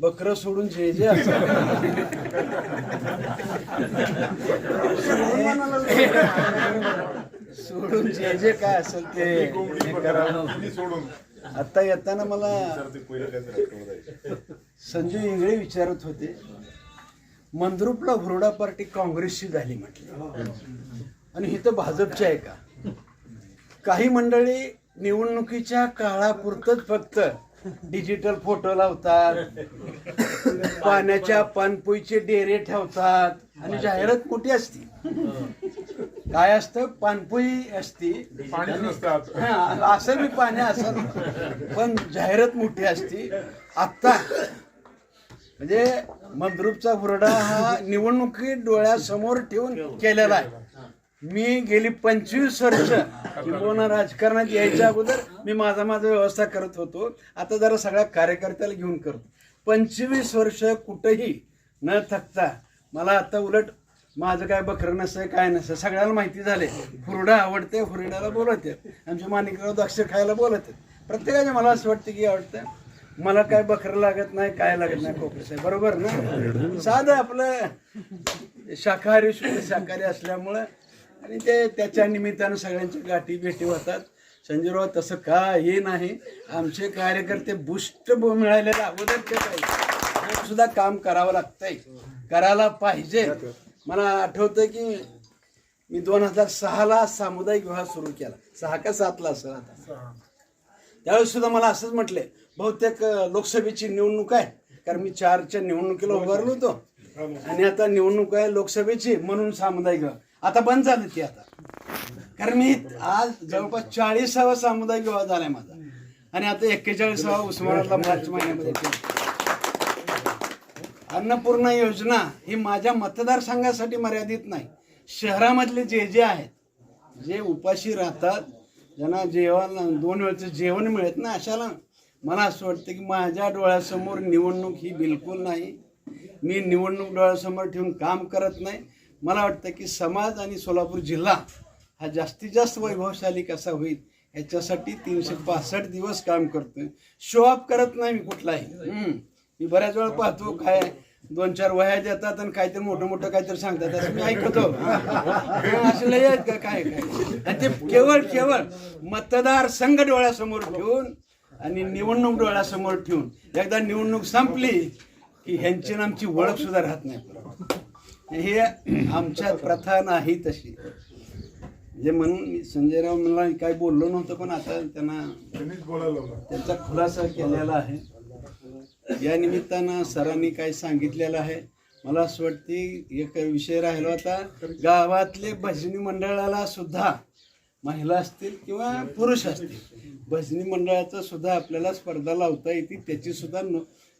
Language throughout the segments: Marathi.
बकर सोडून जे जे सोडून जे जे काय असेल ते सोडून. आता येताना मला संजय इंगळे विचारत होते मंद्रुपला हुरडा पार्टी काँग्रेसची झाली म्हटली. आणि ही तर भाजपची आहे का? काही मंडळी निवडणुकीच्या काळापुरतच फक्त डिजिटल फोटो लावतात. पाण्याच्या पानपोईचे डेरे ठेवतात. आणि जाहिरात मोठी असती. काय असतं? पानपोई असती. हा, असं बी पाणी असं पण जाहिरात मोठी असती. आत्ता. म्हणजे मंद्रुपचा हुरडा हा निवडणुकी डोळ्यासमोर ठेवून केलेला आहे. मी गेली पंचवीस वर्ष किंवा राजकारणात यायच्या अगोदर मी माझा माझा व्यवस्था करत होतो. आता जरा सगळ्या कार्यकर्त्याला घेऊन करतो. पंचवीस वर्ष कुठंही न थकता मला आता उलट माझं काय बकरं नसतं काय नसतं सगळ्याला माहिती झाले हुरडा आवडते हुरड्याला बोलवते आमचे माणिकराव द्राक्ष खायला बोलवते प्रत्येकाने मला असं वाटतं की आवडतं. मला काय बकरं लागत नाही काय लागत नाही कोकरे साहेब. बरोबर ना? साधं आपलं शाकाहारी शुद्ध शाकाहारी असल्यामुळं आणि ते त्याच्या निमित्तानं सगळ्यांच्या गाठी भेटी होतात. संजयराव तसं काही नाही. आमचे कार्यकर्ते बुष्ट ब- मिळालेलं अगोदर ते पाहिजे सुद्धा काम करावं लागतंय. करायला पाहिजे. मला आठवतं की मी दोन हजार सहाला सामुदायिक विवाह सुरू केला. सहा का सातला असं आता. त्यावेळेस सुद्धा मला असंच म्हटले बहुतेक लोकसभेची निवडणूक आहे. कारण मी चारच्या निवडणुकीला उभारलो होतो. आणि आता निवडणूक आहे लोकसभेची म्हणून सामुदायिक विवाह. आता बंद झालं ती आता. कारण मी आज जवळपास चाळीसावा सामुदायिक विवाह झालाय माझा. आणि आता एक्केचाळीसावा उस्मानातला मार्च महिन्यामध्ये अन्नपूर्णा योजना ही माझ्या मतदारसंघासाठी मर्यादित नाही. शहरामधले जे जे आहेत जे उपाशी राहतात ज्यांना जेवण दोन वेळचं जेवण मिळत ना अशाला मला असं वाटतं की माझ्या डोळ्यासमोर निवडणूक ही बिलकुल नाही. मी निवडणूक डोळ्यासमोर ठेवून काम करत नाही. मला वाटतं की समाज आणि सोलापूर जिल्हा हा जास्तीत जास्त वैभवशाली कसा होईल याच्यासाठी तीनशे पासष्ट दिवस काम करतोय. शो अप करत नाही मी कुठलाही. मी बऱ्याच वेळा पाहतो काय दोन चार वह्या देतात आणि काहीतरी मोठं मोठं काहीतरी सांगतात. असं मी ऐकतो. हा, असं लय आहेत का काय काय? आणि ते केवळ केवळ मतदार संघ डोळ्यासमोर ठेवून आणि निवडणूक डोळ्यासमोर ठेवून. एकदा निवडणूक संपली की ह्यांची आमची ओळख सुद्धा राहत नाही. हे आमच्या प्रथा नाही तशी. म्हणजे म्हणून मी संजयराव मला काय बोललो नव्हतं पण आता त्यांना त्यांचा खुलासा केलेला आहे. या निमित्तानं सरांनी काय सांगितलेलं आहे. मला असं वाटते एक विषय राहिला होता गावातले भजनी मंडळाला सुद्धा महिला असतील किंवा पुरुष असतील भजनी मंडळाचं सुद्धा आपल्याला स्पर्धा लावता येते त्याची सुद्धा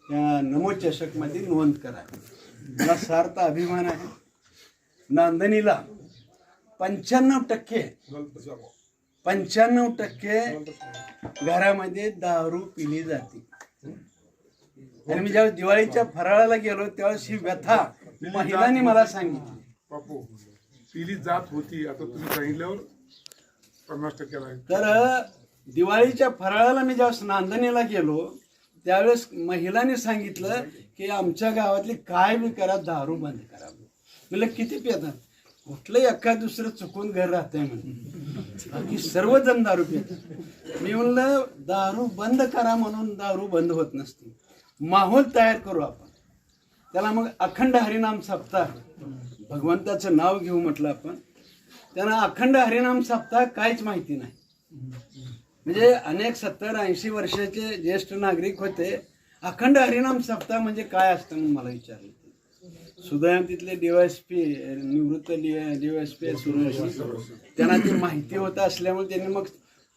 नो या नमो चषकमध्ये नोंद करा. मला सार्थ अभिमान आहे नांदणीला पंच्याण्णव टक्के पंच्याण्णव टक्के घरामध्ये दारू पिली जाते. आणि मी ज्यावेळेस दिवाळीच्या फराळाला गेलो त्यावेळेस ही व्यथा महिलांनी मला सांगितली. बापू पिली जात होती. आता तुम्ही सांगितल्यावर पन्नास आहे तर दिवाळीच्या फराळाला मी ज्यावेळेस नांदणीला गेलो त्यावेळेस महिलांनी सांगितलं की आमच्या गावातली काय बी करा दारू बंद करा. म्हणलं किती पितात? कुठलं एका दुसरं चुकून घर राहतंय म्हणून. बाकी सर्वजण दारू पितात. मी म्हणलं दारू बंद करा म्हणून दारू बंद होत नसते. माहोल तयार करू आपण. त्याला मग अखंड हरिनाम सप्ताह. भगवंताचं नाव घेऊ म्हटलं आपण. त्यांना अखंड हरिनाम सप्ताह काहीच माहिती नाही. म्हणजे अनेक सत्तर ऐंशी वर्षाचे ज्येष्ठ नागरिक होते. अखंड हरिनाम सप्ताह म्हणजे काय असतं म्हणून मला विचारलं सुदैव तिथले डीवायसपी निवृत्त डीवायसपी सुरेश. त्यांना ती माहिती होत असल्यामुळे त्यांनी मग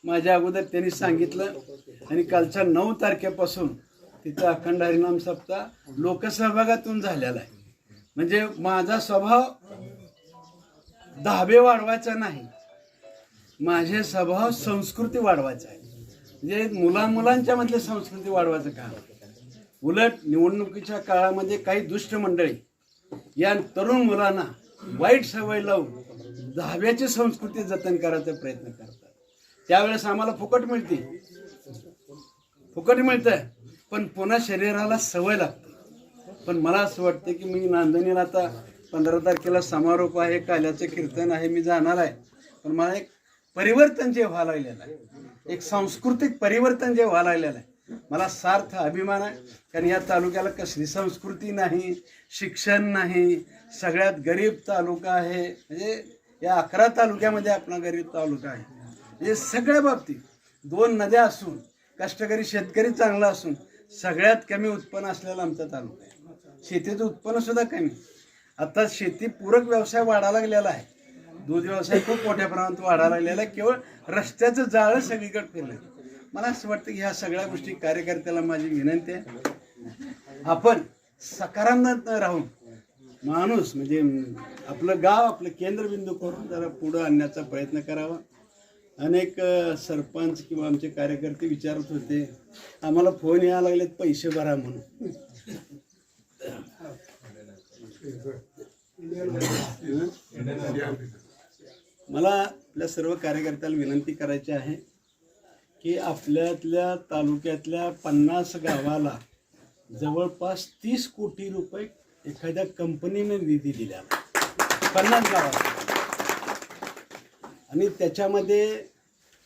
माझ्या अगोदर त्यांनी सांगितलं. आणि कालच्या नऊ तारखेपासून तिथं अखंड हरिनाम सप्ताह लोकसहभागातून झालेला आहे. म्हणजे माझा स्वभाव दहावे वाढवायचा नाही. माझे स्वभाव संस्कृती वाढवायचा आहे. म्हणजे मुला मुलांच्या मधले संस्कृती वाढवायचं काम. उलट निवडणुकीच्या काळामध्ये काही दुष्ट मंडळी या तरुण मुलांना वाईट सवय लावून दहाव्याची संस्कृती जतन करायचा प्रयत्न करतात. त्यावेळेस आम्हाला फुकट मिळते. फुकट मिळतं पण पुन्हा शरीराला सवय लागते. पण मला असं वाटतं की मी नांदणीला आता पंधरा तारखेला समारोप आहे काल्याचं कीर्तन आहे मी जाणार आहे. पण मला एक परिवर्तन जे व्हायला लागलेलं आहे. एक सांस्कृतिक परिवर्तन जे व्हायला लागलेलं आहे. मला सार्थ अभिमान आहे. कारण या तालुक्याला कसली संस्कृती नाही शिक्षण नाही. सगळ्यात गरीब तालुका आहे. म्हणजे या अकरा तालुक्यामध्ये आपला गरीब तालुका आहे. म्हणजे सगळ्या बाबतीत दोन नद्या असून कष्टकरी शेतकरी चांगला असून सगळ्यात कमी उत्पन्न असलेला आमचा तालुका आहे. शेतीचं उत्पन्न सुद्धा कमी. आता शेती पूरक व्यवसाय वाढायला लागलेला आहे. दूध व्यवसाय खूप मोठ्या प्रमाणात वाढायला लागलेला आहे. केवळ रस्त्याचं जाळं सगळीकडे फिरलं मला असं वाटतं की ह्या सगळ्या गोष्टी कार्यकर्त्याला माझी विनंती आहे. आपण सकारात्मक राहून माणूस म्हणजे आपलं गाव आपलं केंद्रबिंदू करून जरा पुढं आणण्याचा प्रयत्न करावा. अनेक सरपंच किंवा आमचे कार्यकर्ते विचारत होते आम्हाला फोन यायला लागलेत पैसे भरा म्हणून. मला आपल्या सर्व कार्यकर्त्याला विनंती करायची आहे की आपल्यातल्या तालुक्यातल्या पन्नास गावाला जवळपास तीस कोटी रुपये एखाद्या कंपनीने निधी दिला पन्नास गावाला. आणि त्याच्यामध्ये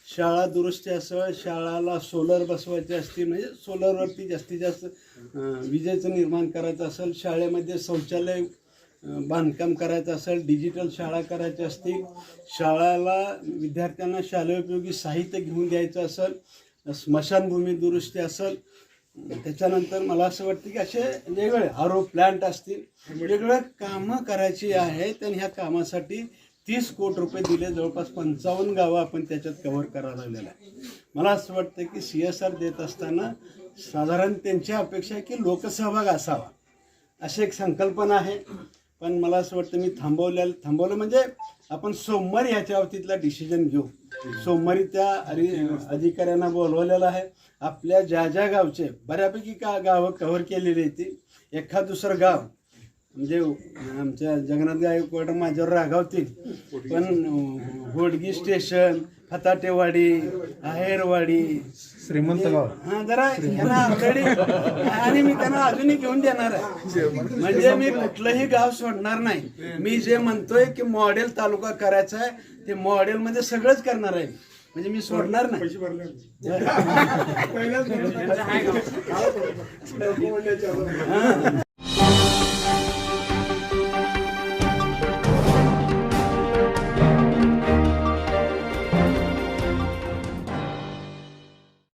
शाळा दुरुस्ती असेल शाळाला सोलर बसवायचे असतील म्हणजे सोलरवरती जास्तीत जास्त विजेचं निर्माण करायचं असेल शाळेमध्ये शौचालय बांधकाम करायचं असेल डिजिटल शाळा करायची असतील शाळाला विद्यार्थ्यांना शालेयोपयोगी साहित्य घेऊन द्यायचं असेल स्मशानभूमी दुरुस्ती असेल त्याच्यानंतर मला असं वाटतं की असे वेगवेगळे आरो प्लांट असतील वेगवेगळ्या कामं करायची आहेत आणि ह्या कामासाठी तीस कोटी रुपये दिले जवळपास पंचावन्न गावं आपण त्याच्यात कव्हर करायला लागलेलं आहे. मला असं वाटतं की सी एस आर देत असताना साधारण त्यांची अपेक्षा आहे की लोकसहभाग असावा अशी एक संकल्पना आहे. पण मला असं वाटतं मी थांबवलेलं थांबवलं म्हणजे आपण सोमवारी ह्याच्या बाबतीतला डिसिजन घेऊ. सोमवारी त्या अधि अधिकाऱ्यांना बोलवलेलं आहे. आपल्या ज्या ज्या गावचे बऱ्यापैकी का गावं कव्हर केलेली आहेत ती. एखाद दुसरं गाव म्हणजे आमच्या जगन्नाथ गायकवाड माझ्यावर रागावतील पण होडगी स्टेशन फताटेवाडी आहेरवाडी. श्रीमंत गाव. हा जरा ऑलरेडी आणि मी त्यांना अजूनही घेऊन देणार आहे. म्हणजे मी कुठलंही गाव सोडणार नाही. मी जे म्हणतोय की मॉडेल तालुका करायचा आहे ते मॉडेल मध्ये सगळंच करणार आहे. म्हणजे मी सोडणार नाही. पैसे भरले हा.